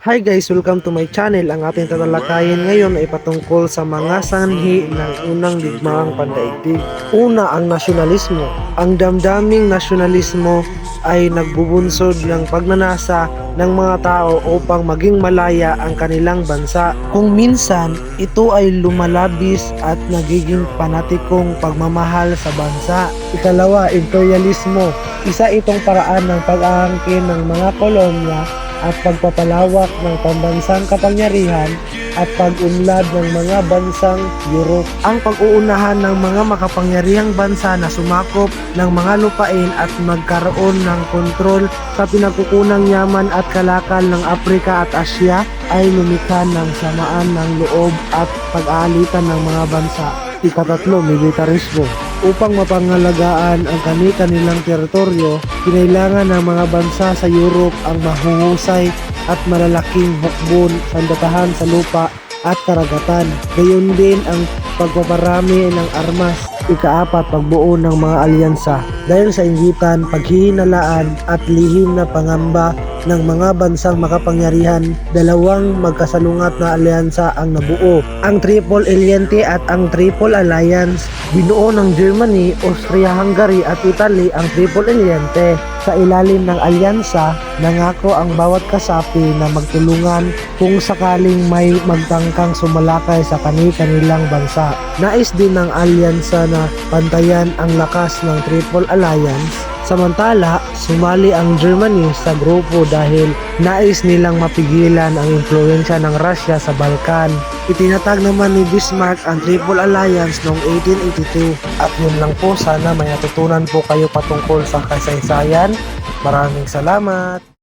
Hi guys, welcome to my channel. Ang ating tatalakayin ngayon ay patungkol sa mga sanhi ng unang digmaang pandaigdig. Una, ang nasyonalismo. Ang damdaming nasyonalismo ay nagbubunsod ng pagnanasa ng mga tao upang maging malaya ang kanilang bansa. Kung minsan, ito ay lumalabis at nagiging panatikong pagmamahal sa bansa. Ikalawa, imperialismo. Isa itong paraan ng pag-aangkin ng mga kolonya at pagpapalawak ng pambansang kapangyarihan at pag-unlad ng mga bansang Europe. Ang pag-uunahan ng mga makapangyarihang bansa na sumakop ng mga lupain at magkaroon ng kontrol sa pinagkukunang yaman at kalakal ng Afrika at Asya ay lumikha ng samaan ng loob at pag-aalitan ng mga bansa. Ikatatlo, militarismo. Upang mapangalagaan ang kani-kanilang teritoryo, kinailangan ng mga bansa sa Europe ang mahuhusay at malalaking hukbon, sandatahan sa lupa at karagatan. Gayon din ang pagpaparami ng armas. Ikaapat, pagbuo ng mga alyansa. Dahil sa inggitan, paghihinalaan at lihim na pangamba ng mga bansang makapangyarihan, dalawang magkasalungat na alyansa ang nabuo. Ang Triple Alliance at ang Triple Alliance, binuo ng Germany, Austria-Hungary at Italy ang Triple Alliance. Sa ilalim ng alyansa, nangako ang bawat kasapi na magtulungan kung sakaling may magtangkang sumalakay sa kani-kanilang bansa. Nais din ng alyansa na pantayan ang lakas ng Triple Alliance Samantala, sumali ang Germany sa grupo dahil nais nilang mapigilan ang impluensya ng Russia sa Balkan. Itinatag naman ni Bismarck ang Triple Alliance noong 1882. At yun lang po, sana may natutunan po kayo patungkol sa kasaysayan. Maraming salamat!